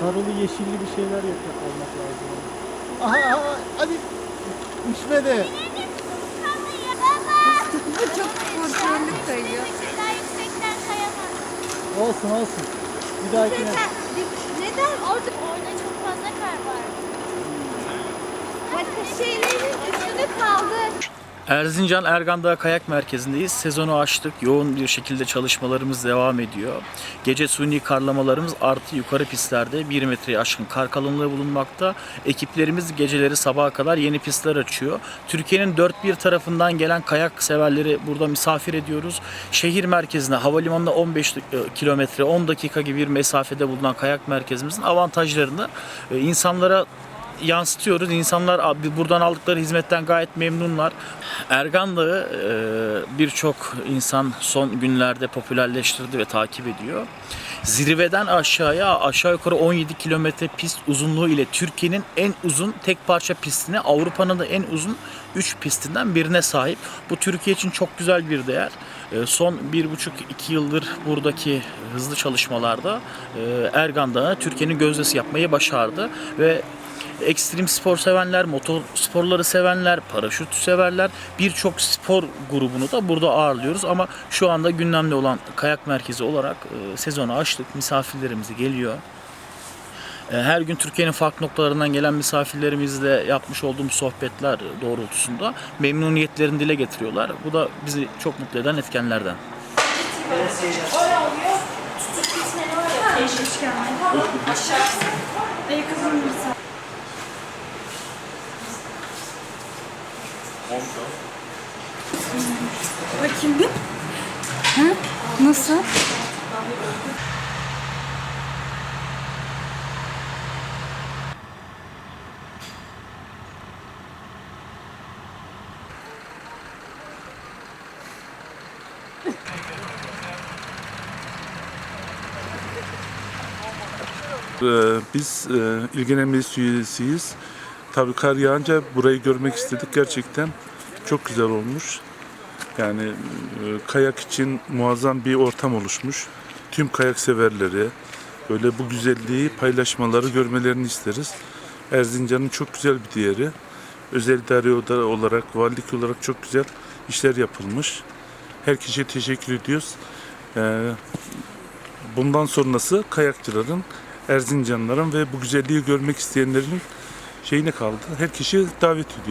sarılı yeşilli bir şeyler yapacak olmak lazım. Aha, aha hadi düşmedi. Bu çok kontrollü kayıyor. Daha yüksekten kayamam. Olsun olsun. Bir dahakine. Neden? Orada Orada çok fazla kar var. başka şeylerin üstüne kaldı. Erzincan Ergan Dağı Kayak Merkezi'ndeyiz. Sezonu açtık. Yoğun bir şekilde çalışmalarımız devam ediyor. Gece suni karlamalarımız artı yukarı pistlerde 1 metreye aşkın kar kalınlığı bulunmakta. Ekiplerimiz geceleri sabaha kadar yeni pistler açıyor. Türkiye'nin dört bir tarafından gelen kayak severleri burada misafir ediyoruz. Şehir merkezine havalimanına 15 kilometre 10 dakika gibi bir mesafede bulunan kayak merkezimizin avantajlarını e, insanlara yansıtıyoruz. İnsanlar buradan aldıkları hizmetten gayet memnunlar. Ergan e, birçok insan son günlerde popülerleştirdi ve takip ediyor. Zirveden aşağıya aşağı yukarı 17 kilometre pist uzunluğu ile Türkiye'nin en uzun tek parça pistine, Avrupa'nın da en uzun 3 pistinden birine sahip. Bu Türkiye için çok güzel bir değer. E, Son 1,5-2 yıldır buradaki hızlı çalışmalarda e, Ergan Dağı Türkiye'nin gözdesi yapmayı başardı ve ekstrem spor sevenler, motor sporları sevenler, paraşüt severler birçok spor grubunu da burada ağırlıyoruz ama şu anda gündemde olan kayak merkezi olarak e, sezonu açtık. Misafirlerimiz geliyor. E, Her gün Türkiye'nin farklı noktalarından gelen misafirlerimizle yapmış olduğumuz sohbetler doğrultusunda memnuniyetlerini dile getiriyorlar. Bu da bizi çok mutlu eden etkenlerden. Bakayım bir. Hı? Nasıl? Ee, Biz e, ilgilenen meclis üyesiyiz. Tabii kar yağınca burayı görmek istedik. Gerçekten çok güzel olmuş. Yani e, kayak için muazzam bir ortam oluşmuş. Tüm kayak severleri böyle bu güzelliği paylaşmaları görmelerini isteriz. Erzincan'ın çok güzel bir diğeri. Özel idare olarak, valilik olarak çok güzel işler yapılmış. Herkese teşekkür ediyoruz. Ee, Bundan sonrası kayakçıların, Erzincanlıların ve bu güzelliği görmek isteyenlerin şeyine kaldı. Her kişi davet ediyor.